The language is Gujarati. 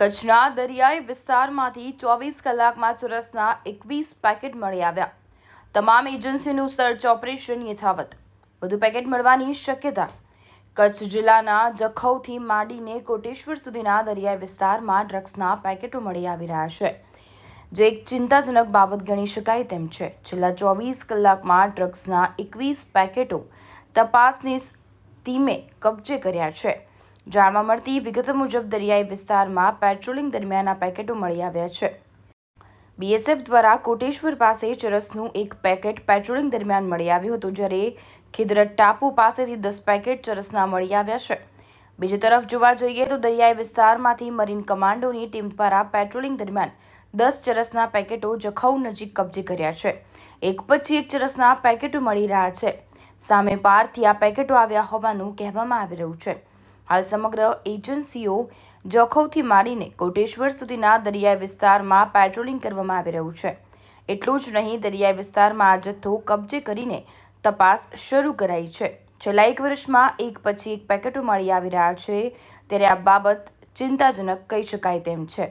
કચ્છના દરિયાઈ વિસ્તારમાંથી ચોવીસ કલાકમાં ચોરસના એકવીસ પેકેટ મળી આવ્યા. તમામ એજન્સીનું સર્ચ ઓપરેશન યથાવત. વધુ પેકેટ મળવાની શક્યતા. કચ્છ જિલ્લાના જખૌથી માંડીને કોટેશ્વર સુધીના દરિયાઈ વિસ્તારમાં ડ્રગ્સના પેકેટો મળી આવી રહ્યા છે. જે એક ચિંતાજનક બાબત ગણી શકાય તેમ છે. છેલ્લા ચોવીસ કલાકમાં ડ્રગ્સના એકવીસ પેકેટો તપાસની ટીમે કબજે કર્યા છે. જાણવા મળતી વિગતો મુજબ દરિયાઈ વિસ્તારમાં પેટ્રોલિંગ દરમિયાન આ પેકેટો મળી આવ્યા છે. બીએસએફ દ્વારા કોટેશ્વર પાસે ચરસનું એક પેકેટ પેટ્રોલિંગ દરમિયાન મળી આવ્યું હતું, જ્યારે ખિદરત ટાપુ પાસેથી દસ પેકેટ ચરસના મળી આવ્યા છે. બીજી તરફ જોવા જઈએ તો દરિયાઈ વિસ્તારમાંથી મરીન કમાન્ડોની ટીમ દ્વારા પેટ્રોલિંગ દરમિયાન દસ ચરસના પેકેટો જખૌ નજીક કબજે કર્યા છે. એક પછી એક ચરસના પેકેટો મળી રહ્યા છે. સામે પારથી આ પેકેટો આવ્યા હોવાનું કહેવામાં આવી રહ્યું છે. હાલ સમગ્ર એજન્સીઓ જખૌથી માંડીને કોટેશ્વર સુધીના દરિયાઈ વિસ્તારમાં પેટ્રોલિંગ કરવામાં આવી રહ્યું છે. એટલું જ નહીં, દરિયાઈ વિસ્તારમાં આ જથ્થો કબજે કરીને તપાસ શરૂ કરાઈ છે. છેલ્લા એક વર્ષમાં એક પછી એક પેકેટો મળી આવી રહ્યા છે. ત્યારે આ બાબત ચિંતાજનક કહી શકાય તેમ છે.